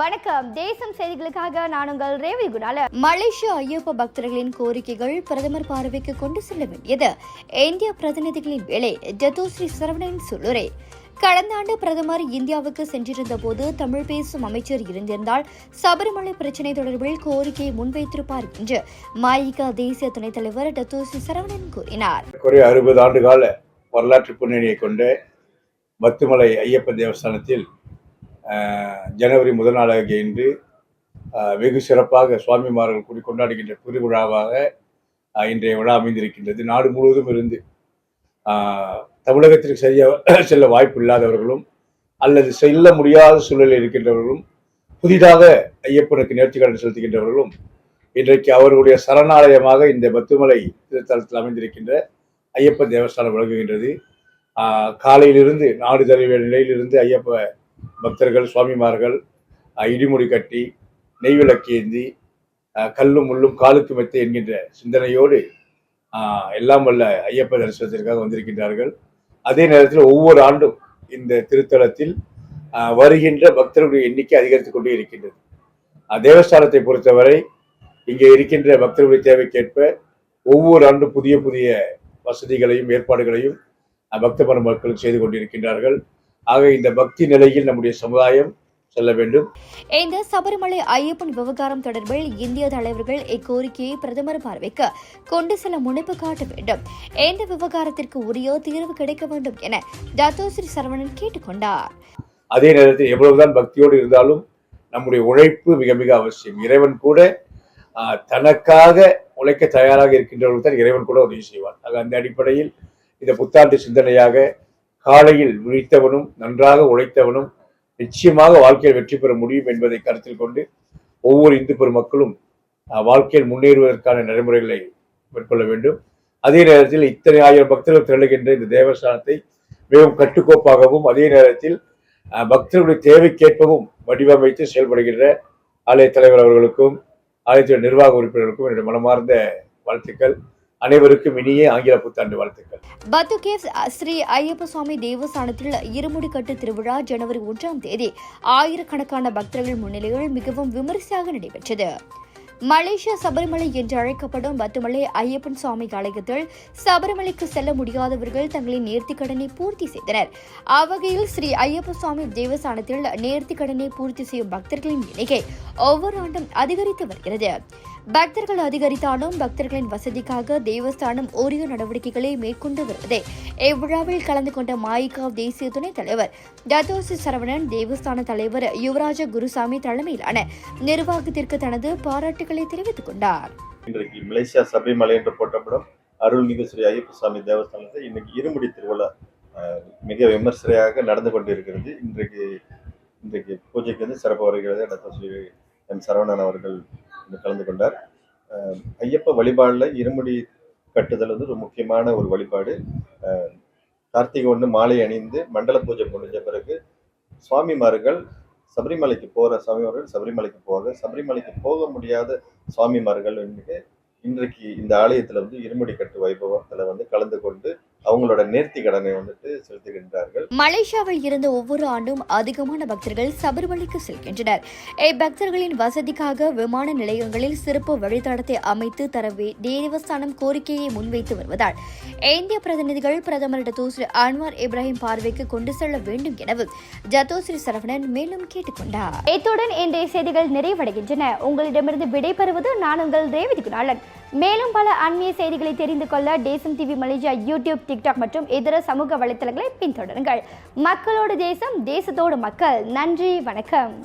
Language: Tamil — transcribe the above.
வணக்கம். தேசம் செய்திகளுக்காக நான் உங்கள் ரேவி குணால. மலேசிய ஐயப்ப பக்தர்களின் கோரிக்கைகள் பிரதமர் பார்வைக்கு கொண்டு செல்ல வேண்டியது. இந்திய பிரதிநிதிகளின் வேலை ஜத்தோஸ்ரீ சரவணன் சொல்லுரை. கடந்த ஆண்டு பிரதமர் இந்தியாவுக்கு சென்றிருந்த போது தமிழ் பேசும் அமைச்சர் இருந்திருந்தால் சபரிமலை பிரச்சினை தொடர்பில் கோரிக்கையை முன்வைத்திருப்பார் என்று மாயிகா தேசிய துணைத் தலைவர் டத்தோஸ்ரீ சரவணன் கூறினார். குறைய அறுபது ஆண்டு கால வரலாற்று பின்னணியை கொண்டு பத்துமலை ஐயப்பன் தேவஸ்தானத்தில் ஜனவரி முதல் நாளாகிய இன்று வெகு சிறப்பாக சுவாமிமார்கள் கூடி கொண்டாடுகின்ற திருவிழாவாக இன்றைய விழா அமைந்திருக்கின்றது. நாடு முழுவதும் இருந்து தமிழகத்திற்கு செய்ய செல்ல வாய்ப்பு இல்லாதவர்களும் அல்லது செல்ல முடியாத சூழலில் இருக்கின்றவர்களும் புதிதாக ஐயப்பனுக்கு நேர்த்திக்கடன் செலுத்துகின்றவர்களும் இன்றைக்கு அவர்களுடைய சரணாலயமாக இந்த பத்துமலை திருத்தலத்தில் அமைந்திருக்கின்ற ஐயப்பன் தேவஸ்தானம் விளங்குகின்றது. காலையிலிருந்து நாடு தழுவிய நிலையிலிருந்து ஐயப்ப பக்தர்கள் சுவாமிமார்கள் இடிமுடி கட்டி நெய் ஏந்தி கல்லும் முள்ளும் காலுக்கு மெத்தை என்கின்ற சிந்தனையோடு ஆஹ் எல்லாம் வல்ல ஐயப்ப தரிசனத்திற்காக வந்திருக்கின்றார்கள். அதே நேரத்தில் ஒவ்வொரு ஆண்டும் இந்த திருத்தலத்தில் வருகின்ற பக்தர்களுடைய எண்ணிக்கை அதிகரித்துக் கொண்டே இருக்கின்றது. தேவஸ்தானத்தை பொறுத்தவரை இங்கே இருக்கின்ற பக்தர்களுடைய தேவைக்கேற்ப ஒவ்வொரு ஆண்டும் புதிய புதிய வசதிகளையும் ஏற்பாடுகளையும் பக்த மக்களுக்கு செய்து கொண்டிருக்கின்றார்கள். ஆக இந்த பக்தி நிலையில் நம்முடைய சமுதாயம் செல்ல வேண்டும். இந்த சபரிமலை ஐயப்பன் விவகாரம் தொடர்பில் இந்திய தலைவர்கள் இக்கோரிக்கையை பிரதமர் பார்வைக்கு கொண்டு செல்ல முனைப்பு காட்ட வேண்டும். இந்த விவகாரத்திற்கு உரிய தீர்வு கிடைக்க வேண்டும் என தத்தோஸ்ரீ சரவணன் கேட்டுக்கொண்டார் அதே நேரத்தில் எவ்வளவுதான் பக்தியோடு இருந்தாலும் நம்முடைய உழைப்பு மிக மிக அவசியம். இறைவன் கூட தனக்காக உழைக்க தயாராக இருக்கின்றவர்கள் தான் இறைவன் கூட உதவி செய்வார். ஆக அந்த அடிப்படையில் இந்த புத்தாண்டு சிந்தனையாக காலையில் விழித்தவனும் நன்றாக உழைத்தவனும் நிச்சயமாக வாழ்க்கையில் வெற்றி பெற முடியும் என்பதை கருத்தில் கொண்டு ஒவ்வொரு இந்து பெருமக்களும் வாழ்க்கையில் முன்னேறுவதற்கான நடைமுறைகளை மேற்கொள்ள வேண்டும். அதே நேரத்தில் இத்தனை ஆயிரம் பக்தர்கள் திரளுகின்ற இந்த தேவஸ்தானத்தை மிகவும் கட்டுக்கோப்பாகவும் அதே நேரத்தில் பக்தர்களுடைய தேவைக்கேற்பவும் வடிவமைத்து செயல்படுகின்ற ஆலய தலைவர் அவர்களுக்கும் ஆலயத்தின் நிர்வாக உறுப்பினர்களுக்கும் என்னுடைய மனமார்ந்த வாழ்த்துக்கள். அனைவருக்கும் இனிய ஆங்கில புத்தாண்டு வாழ்த்துக்கள். பத்துகேவ்ஸ் ஸ்ரீ ஐயப்ப சுவாமி தேவஸ்தானத்தில் இருமுடி கட்டு திருவிழா ஜனவரி ஒன்றாம் தேதி. ஆயிரக்கணக்கான பக்தர்கள் முன்னிலையில் மிகவும் விமரிசையாக நடைபெற்றது. மலேசியா சபரிமலை என்று அழைக்கப்படும் பத்துமலை ஐயப்பன் சுவாமி ஆலயத்தில் சபரிமலைக்கு செல்ல முடியாதவர்கள் தங்களின் நேர்த்திக்கடனை பூர்த்தி செய்தனர். அவ்வகையில் ஸ்ரீ ஐயப்ப சுவாமி தேவஸ்தானத்தில் நேர்த்திக்கடனை பூர்த்தி செய்யும் பக்தர்களின் எண்ணிக்கை ஒவ்வொரு ஆண்டும் அதிகரித்து வருகிறது. பக்தர்கள் அதிகரித்தாலும் பக்தர்களின் வசதிக்காக தேவஸ்தானம் உரிய நடவடிக்கைகளை மேற்கொண்டு வருவதை. இவ்விழாவில் கலந்து கொண்ட மாயிகாவ் தேசிய துணைத் தலைவர் தத்தோசி சரவணன் தேவஸ்தான தலைவர் யுவராஜ குருசாமி தலைமையிலான நிர்வாகத்திற்கு தனது பாராட்டு கருத்துக்களை தெரிவித்துக் கொண்டார். இன்றைக்கு மலேசியா சபரிமலை என்று போட்டப்படும் அருள்மிகு ஸ்ரீ ஐயப்ப சுவாமி தேவஸ்தானத்தில் இன்னைக்கு இருமுடி திருவிழா மிக விமர்சையாக நடந்து கொண்டிருக்கிறது. இன்றைக்கு இன்றைக்கு பூஜைக்கு வந்து சிறப்பு வருகிறது. டாக்டர் ஸ்ரீ எம் சரவணன் அவர்கள் இன்று கலந்து கொண்டார். ஐயப்ப வழிபாடில் இருமுடி கட்டுதல் வந்து ஒரு முக்கியமான ஒரு வழிபாடு. கார்த்திகை ஒன்று மாலை அணிந்து மண்டல பூஜை முடிஞ்ச பிறகு சுவாமிமார்கள் சபரிமலைக்கு போகிற சுவாமிமார்கள் சபரிமலைக்கு போக சபரிமலைக்கு போக முடியாத சுவாமிமார்கள் இன்றைக்கு இந்த ஆலயத்துல வந்து இருமுடி கட்டு வைபவத்தில் வந்து கலந்து கொண்டு அவங்களோட நேர்த்தி கடனை வந்துட்டு செலுத்துகின்றார்கள். மலேசியாவில் இருந்து ஒவ்வொரு ஆண்டும் அதிகமான பக்தர்கள் சபரிமலைக்கு செல்கின்றனர். இப்பக்தர்களின் வசதிக்காக விமான நிலையங்களில் சிறப்பு வழித்தடத்தை அமைத்து தர வே- தேவஸ்தானம் கோரிக்கையை முன்வைத்து வருவதால் இந்திய பிரதிநிதிகள் பிரதமர் டத்தோஸ்ரீ அன்வார் இப்ராஹிம் பார்வைக்கு கொண்டு செல்ல வேண்டும் எனவும் ஜத்தோஸ்ரீ சரவணன் மேலும் கேட்டுக்கொண்டார். இத்துடன் இன்றைய செய்திகள் நிறைவடைகின்றன. உங்களிடமிருந்து விடைபெறுவது நான் உங்கள் ரேவதி குணாளன். மேலும் பல அண்மைய செய்திகளை தெரிந்து கொள்ள தேசம் டிவி மலேசியா யூடியூப் டிக்டாக் மற்றும் இதர சமூக வலைத்தளங்களை பின்தொடருங்கள். மக்களோடு தேசம் தேசத்தோடு மக்கள். நன்றி வணக்கம்.